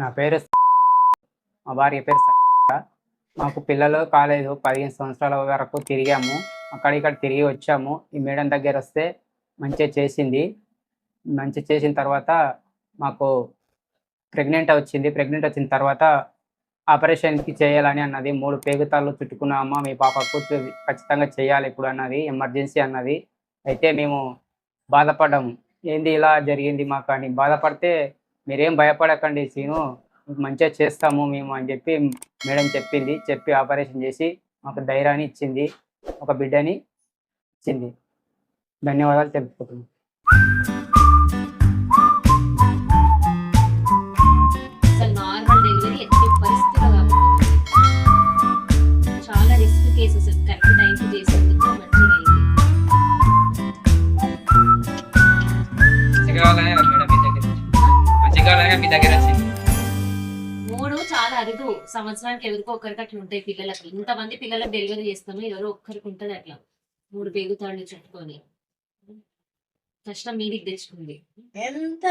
నా పేరు మా భార్య పేరు మాకు పిల్లలు కాలేదు. పదిహేను సంవత్సరాల వరకు తిరిగాము. అక్కడ ఇక్కడ తిరిగి వచ్చాము. ఈ మేడం దగ్గర వస్తే మంచిగా చేసింది. మంచిగా చేసిన తర్వాత మాకు ప్రెగ్నెంట్ వచ్చింది. ప్రెగ్నెంట్ వచ్చిన తర్వాత ఆపరేషన్కి చేయాలని అన్నది మూడు పేగుతాళ్ళు చుట్టుకున్నామా మీ పాపకు ఖచ్చితంగా చేయాలి ఇప్పుడు అన్నది ఎమర్జెన్సీ అన్నది. అయితే మేము బాధపడ్డాము. ఏంది ఇలా జరిగింది మాకు అని. బాధపడితే మీరేం భయపడకండి సీను. మంచిగా చేస్తాము మేము అని చెప్పి మేడం చెప్పింది. చెప్పి ఆపరేషన్ చేసి మాకు ధైర్యాన్ని ఇచ్చింది. ఒక బిడ్డని ఇచ్చింది. ధన్యవాదాలు తెలుపుకుంటున్నాను మీ దగ్గర వచ్చింది మూడు చాలా అరుదు. సంవత్సరానికి ఎవరికో ఒకరికి అట్లా ఉంటాయి పిల్లలకి ఇంతమంది పిల్లలకు డెలివరీ చేస్తాము ఎవరో ఒక్కరికి ఉంటుంది అట్లా. మూడు పేగుతాళ్ళు చుట్టుకొని. కష్టం మీదికి తెచ్చుకుంది. ఎంత